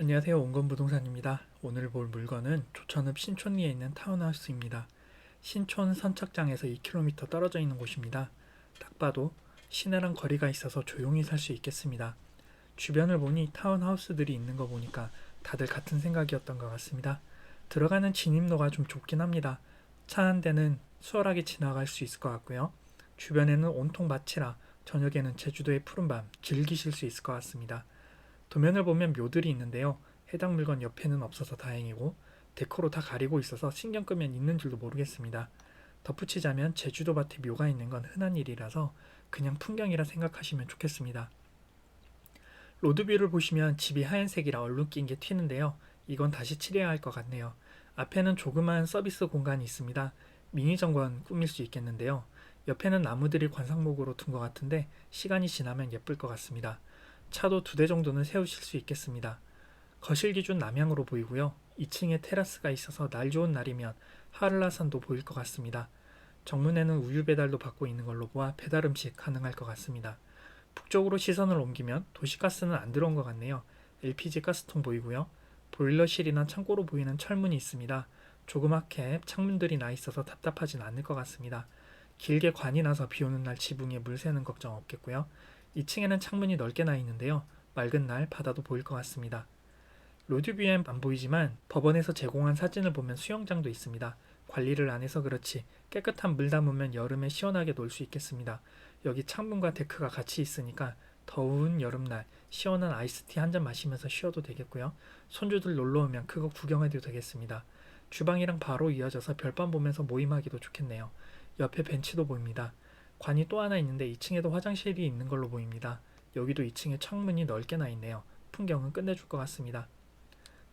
안녕하세요. 온건부동산입니다. 오늘 볼 물건은 조천읍 신촌리에 있는 타운하우스입니다. 신촌 선착장에서 2km 떨어져 있는 곳입니다. 딱 봐도 시내랑 거리가 있어서 조용히 살 수 있겠습니다. 주변을 보니 타운하우스들이 있는 거 보니까 다들 같은 생각이었던 것 같습니다. 들어가는 진입로가 좀 좁긴 합니다. 차 한 대는 수월하게 지나갈 수 있을 것 같고요. 주변에는 온통 밭이라 저녁에는 제주도의 푸른 밤 즐기실 수 있을 것 같습니다. 도면을 보면 묘들이 있는데요. 해당 물건 옆에는 없어서 다행이고 데코로 다 가리고 있어서 신경 끄면 있는 줄도 모르겠습니다. 덧붙이자면 제주도 밭에 묘가 있는 건 흔한 일이라서 그냥 풍경이라 생각하시면 좋겠습니다. 로드뷰를 보시면 집이 하얀색이라 얼룩진 게 튀는데요. 이건 다시 칠해야 할 것 같네요. 앞에는 조그마한 서비스 공간이 있습니다. 미니 정관 꾸밀 수 있겠는데요. 옆에는 나무들이 관상목으로 둔 것 같은데 시간이 지나면 예쁠 것 같습니다. 차도 두 대 정도는 세우실 수 있겠습니다. 거실 기준 남향으로 보이고요. 2층에 테라스가 있어서 날 좋은 날이면 하을라산도 보일 것 같습니다. 정문에는 우유 배달도 받고 있는 걸로 보아 배달 음식 가능할 것 같습니다. 북쪽으로 시선을 옮기면 도시가스는 안 들어온 것 같네요. LPG 가스통 보이고요. 보일러실이나 창고로 보이는 철문이 있습니다. 조그맣게 창문들이 나 있어서 답답하진 않을 것 같습니다. 길게 관이 나서 비 오는 날 지붕에 물 새는 걱정 없겠고요. 2층에는 창문이 넓게 나 있는데요. 맑은 날 바다도 보일 것 같습니다. 로드뷰엔 안 보이지만 법원에서 제공한 사진을 보면 수영장도 있습니다. 관리를 안 해서 그렇지 깨끗한 물 담으면 여름에 시원하게 놀 수 있겠습니다. 여기 창문과 데크가 같이 있으니까 더운 여름날 시원한 아이스티 한 잔 마시면서 쉬어도 되겠고요. 손주들 놀러 오면 그거 구경해도 되겠습니다. 주방이랑 바로 이어져서 별밤 보면서 모임하기도 좋겠네요. 옆에 벤치도 보입니다. 관이 또 하나 있는데 2층에도 화장실이 있는 걸로 보입니다. 여기도 2층에 창문이 넓게 나 있네요. 풍경은 끝내줄 것 같습니다.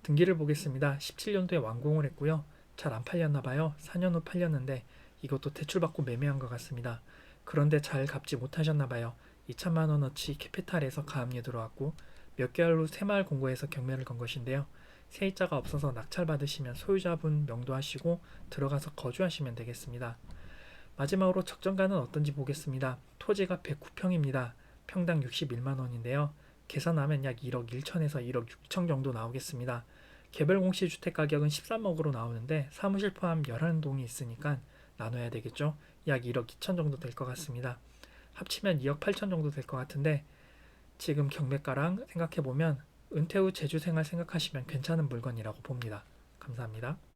등기를 보겠습니다. 17년도에 완공을 했고요. 잘 안 팔렸나 봐요. 4년 후 팔렸는데 이것도 대출받고 매매한 것 같습니다. 그런데 잘 갚지 못하셨나 봐요. 2천만 원어치 캐피탈에서 가압류 들어왔고 몇 개월 후 새마을 공고에서 경매를 건 것인데요. 세입자가 없어서 낙찰 받으시면 소유자분 명도하시고 들어가서 거주하시면 되겠습니다. 마지막으로 적정가는 어떤지 보겠습니다. 토지가 109평입니다. 평당 61만 원인데요. 계산하면 약 1억 1천에서 1억 6천 정도 나오겠습니다. 개별 공시 주택 가격은 13억으로 나오는데 사무실 포함 11동이 있으니까 나눠야 되겠죠. 약 1억 2천 정도 될 것 같습니다. 합치면 2억 8천 정도 될 것 같은데 지금 경매가랑 생각해 보면 은퇴 후 제주 생활 생각하시면 괜찮은 물건이라고 봅니다. 감사합니다.